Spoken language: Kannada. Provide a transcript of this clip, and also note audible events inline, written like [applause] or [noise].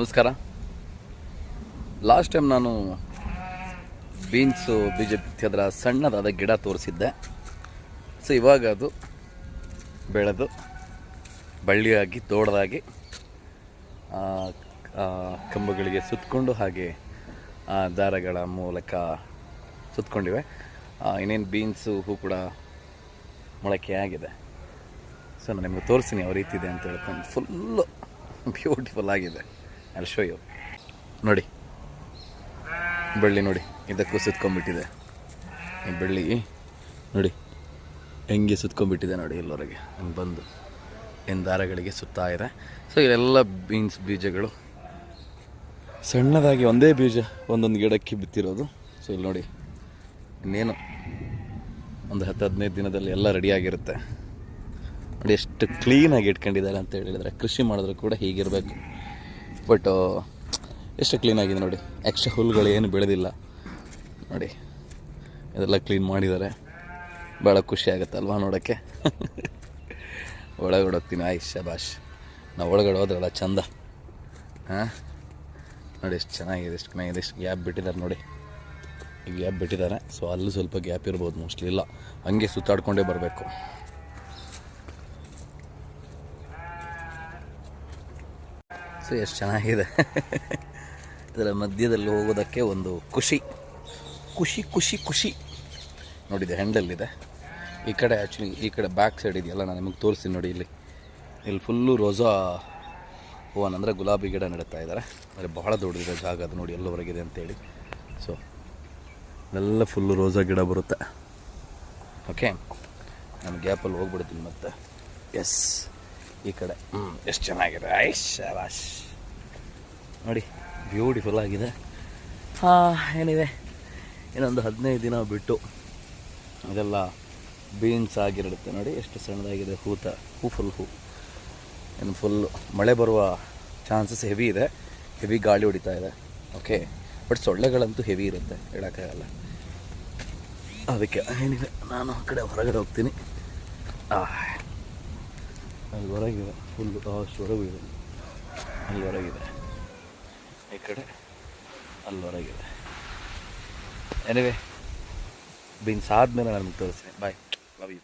ನಮಸ್ಕಾರ. ಲಾಸ್ಟ್ ಟೈಮ್ ನಾನು ಬೀನ್ಸು ಬೀಜ ಬಿತ್ತಿದ್ರ ಸಣ್ಣದಾದ ಗಿಡ ತೋರಿಸಿದ್ದೆ. ಸೊ ಇವಾಗ ಅದು ಬೆಳೆದು, ಬಳ್ಳಿಯಾಗಿ ದೊಡ್ಡದಾಗಿ ಕಂಬಗಳಿಗೆ ಸುತ್ತಕೊಂಡು ಹಾಗೆ ದಾರಗಳ ಮೂಲಕ ಸುತ್ತಕೊಂಡಿವೆ ಇನ್ನೇನು ಬೀನ್ಸು ಹೂ ಕೂಡ ಮೊಳಕೆಯಾಗಿದೆ ಸೊ ನಾನು ನಿಮಗೆ ತೋರಿಸ್ತೀನಿ ಯಾವ ರೀತಿ ಇದೆ ಅಂತ ಹೇಳ್ಕೊಂಡು ಫುಲ್ಲು ಬ್ಯೂಟಿಫುಲ್ ಆಗಿದೆ. ಅಲ್ಲಿ ಶೋ ಯು ನೋಡಿ. ಬೆಳ್ಳಿ ನೋಡಿ. ಇದಕ್ಕೂ ಸುತ್ಕೊಂಡ್ಬಿಟ್ಟಿದೆ. ಈ ಬಳ್ಳಿ, ನೋಡಿ. ಹೆಂಗೆ ಸುತ್ಕೊಂಡ್ಬಿಟ್ಟಿದೆ ನೋಡಿ ಇಲ್ಲವರೆಗೆ ಹಂಗೆ ಬಂದು ಏನು ದಾರಗಳಿಗೆ ಸುತ್ತಾ ಇದೆ. ಸೊ ಇಲ್ಲೆಲ್ಲ ಬೀನ್ಸ್ ಬೀಜಗಳು. ಸಣ್ಣದಾಗಿ ಒಂದೇ ಬೀಜ ಒಂದೊಂದು ಗಿಡಕ್ಕೆ ಬಿತ್ತಿರೋದು. ಸೊ ಇಲ್ಲಿ ನೋಡಿ. ಇನ್ನೇನು? ಒಂದು ಹತ್ತು ಹದಿನೈದು ದಿನದಲ್ಲಿ ಎಲ್ಲ ರೆಡಿಯಾಗಿರುತ್ತೆ ನೋಡಿ, ಎಷ್ಟು ಕ್ಲೀನಾಗಿ ಇಟ್ಕೊಂಡಿದ್ದಾರೆ ಅಂತ ಹೇಳಿದರೆ, ಕೃಷಿ ಮಾಡಿದ್ರು ಕೂಡ ಹೀಗಿರಬೇಕು. ಬಟ್ ಎಷ್ಟು ಕ್ಲೀನಾಗಿದೆ ನೋಡಿ. ಎಕ್ಸ್ಟ್ರಾ ಹುಲ್ಲುಗಳು ಏನು ಬೆಳೆದಿಲ್ಲ. ನೋಡಿ, ಇದೆಲ್ಲ ಕ್ಲೀನ್ ಮಾಡಿದ್ದಾರೆ. ಭಾಳ ಖುಷಿ ಆಗುತ್ತೆ ಅಲ್ವಾ ನೋಡೋಕ್ಕೆ? [laughs] ಒಳಗಡೆ ಹೋಗ್ತೀನಿ. ಆಯ್, ಶಬಾಷ್. ನಾವು ಒಳಗಡೆ ಹೋದ್ರಲ್ಲ, ಚಂದ. ಹಾಂ? ನೋಡಿ, ಎಷ್ಟು ಚೆನ್ನಾಗಿದೆ ಎಷ್ಟು ಚೆನ್ನಾಗಿದೆ, ಎಷ್ಟು ಗ್ಯಾಪ್ ಬಿಟ್ಟಿದ್ದಾರೆ ನೋಡಿ. ಗ್ಯಾಪ್ ಬಿಟ್ಟಿದ್ದಾರೆ. ಸೊ ಅಲ್ಲೂ ಸ್ವಲ್ಪ ಗ್ಯಾಪ್ ಇರ್ಬೋದು ಮೋಸ್ಟ್ಲಿ ಇಲ್ಲ. ಹಂಗೆ ಸುತ್ತಾಡ್ಕೊಂಡೇ ಬರಬೇಕು. ಸೊ, ಎಷ್ಟು ಚೆನ್ನಾಗಿದೆ. ಇದರ ಮಧ್ಯದಲ್ಲಿ ಹೋಗೋದಕ್ಕೆ ಒಂದು ಖುಷಿ. ಖುಷಿ ಖುಷಿ ಖುಷಿ. ನೋಡಿದೆ ಹ್ಯಾಂಡಲ್ಲಿದೆ ಈ ಕಡೆ ಆ್ಯಕ್ಚುಲಿ ಈ ಕಡೆ ಬ್ಯಾಕ್ ಸೈಡ್ ಇದೆಯಲ್ಲ, ನಾನು ನಿಮಗೆ ತೋರಿಸ್ತೀನಿ ನೋಡಿ ಇಲ್ಲಿ. ಇಲ್ಲಿ ಫುಲ್ಲು ರೋಸಾ ಹೂವನ್ ಅಂದರೆ ಗುಲಾಬಿ ಗಿಡ ನೆಡ್ತಾ ಇದ್ದಾರೆ. ಅಂದರೆ ಬಹಳ ದೊಡ್ಡದಿದೆ ಜಾಗ ಅದು ನೋಡಿ ಎಲ್ಲವರೆಗಿದೆ ಅಂತೇಳಿ. ಸೊ ಎಲ್ಲ ಫುಲ್ಲು ರೋಸಾ ಗಿಡ ಬರುತ್ತೆ. ಓಕೆ ನಾನು ಗ್ಯಾಪಲ್ಲಿ ಹೋಗ್ಬಿಡ್ತೀನಿ ಮತ್ತೆ. ಎಸ್ ಈ ಕಡೆ. ಹ್ಞೂ ಎಷ್ಟು ಚೆನ್ನಾಗಿದೆ. ಐಶ್ ಶಾಬಾಷ್. ನೋಡಿ ಬ್ಯೂಟಿಫುಲ್ ಆಗಿದೆ. ಹಾಂ ಏನಿದೆ? ಇನ್ನೊಂದು ಹದಿನೈದು ದಿನ ಬಿಟ್ಟು ಅದೆಲ್ಲ ಬೀನ್ಸ್ ಆಗಿರುತ್ತೆ. ನೋಡಿ ಎಷ್ಟು ಸಣ್ಣದಾಗಿದೆ ಹೂತ. ಹೂ ಫುಲ್ ಹೂ. ಇನ್ನು ಫುಲ್ಲು ಮಳೆ ಬರುವ ಚಾನ್ಸಸ್ ಹೆವಿ ಇದೆ. ಹೆವಿ ಗಾಳಿ ಹೊಡಿತಾ ಇದೆ. ಓಕೆ ಬಟ್ ಸೊಳ್ಳೆಗಳಂತೂ ಹೆವಿ ಇರುತ್ತೆ. ಹೇಳೋಕ್ಕಾಗಲ್ಲ. ಅದಕ್ಕೆ ಏನಿದೆ? ನಾನು ಆ ಕಡೆ ಹೊರಗಡೆ ಹೋಗ್ತೀನಿ. ಆ ಅಲ್ಲಿ ಹೊರಗಿದೆ ಫುಲ್ಲು ಅಷ್ಟು ಇದೆ ಅಲ್ಲಿ ಹೊರಗಿದೆ. ಈ ಕಡೆ ಅಲ್ಲಿ ಹೊರಗಿದೆ. ಎನಿವೆ ಬೀನ್ಸ್ ಆದಮೇಲೆ ನಾನು ನಿಮ್ಗೆ ತೋರಿಸ್ತೀನಿ. Bye love you